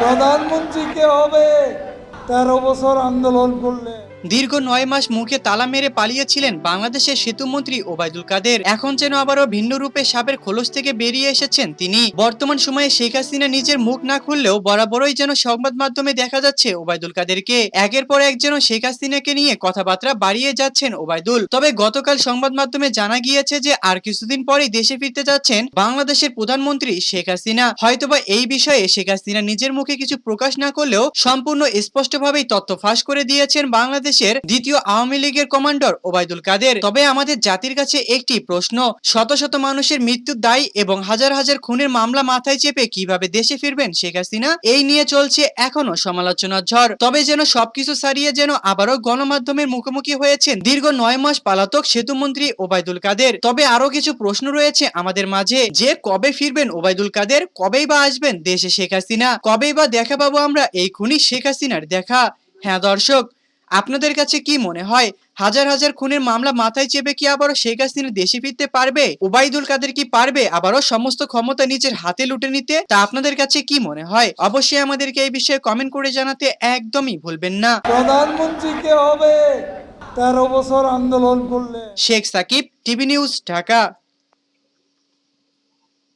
প্রধানমন্ত্রী কে হবে? তেরো বছর আন্দোলন করলে। দীর্ঘ নয় মাস মুখে তালা মেরে পালিয়েছিলেন বাংলাদেশের সেতুমন্ত্রী ওবায়দুল কাদের। এখন যেন আবারও ভিন্ন রূপে সাপের খোলস থেকে বেরিয়ে এসেছেন তিনি। বর্তমান সময়ে শেখ হাসিনা নিজের মুখ না খুললেও বরাবরই যেন সংবাদ মাধ্যমে দেখা যাচ্ছে ওবায়দুল কাদেরকে। একের পর এক যেন শেখ হাসিনাকে নিয়ে কথাবার্তা বাড়িয়ে যাচ্ছেন ওবায়দুল। তবে গতকাল সংবাদ মাধ্যমে জানা গিয়েছে যে আর কিছুদিন পরেই দেশে ফিরতে যাচ্ছেন বাংলাদেশের প্রধানমন্ত্রী শেখ হাসিনা। হয়তোবা এই বিষয়ে শেখ হাসিনা নিজের মুখে কিছু প্রকাশ না করলেও সম্পূর্ণ স্পষ্টভাবেই তথ্য ফাঁস করে দিয়েছেন বাংলাদেশের দ্বিতীয় আওয়ামী লীগের কমান্ডার ওবায়দুল কাদের। তবে আমাদের জাতির কাছে একটি প্রশ্ন, শত শত মানুষের মৃত্যুর দায় এবং হাজার হাজার খুনের মামলা মাথায় চেপে কীভাবে দেশে ফিরবেন শেখ হাসিনা? এই নিয়ে চলছে এখনও সমালোচনার ঝড়। তবে যেন সবকিছু সারিয়ে যেন আবারও গণমাধ্যমের মুখোমুখি হয়েছেন দীর্ঘ নয় মাস পালাতক সেতুমন্ত্রী ওবায়দুল কাদের। তবে আরও কিছু প্রশ্ন রয়েছে আমাদের মাঝে, যে কবে ফিরবেন ওবায়দুল কাদের? কবেই বা আসবেন দেশে শেখ হাসিনা? কবেই বা দেখা পাবো আমরা এই খুনি শেখ হাসিনার দেখা? হ্যাঁ দর্শক আপনাদের কাছে কি মনে হয়? হাজার হাজার খুনের মামলা মাথায় চেপে কি আবারও শেখ হাসিনা দেশে ফিরতে পারবে? ওবায়দুল কাদের কি পারবে আবারও সমস্ত ক্ষমতা নিজের হাতে লুটে নিতে? তা আপনাদের কাছে কি মনে হয়? অবশ্যই আমাদেরকে এই বিষয়ে কমেন্ট করে জানাতে একদমই ভুলবেন না। প্রধানমন্ত্রী কে হবে। তেরো বছর আন্দোলন করলে। Sheikh Sakib TV news Dhaka.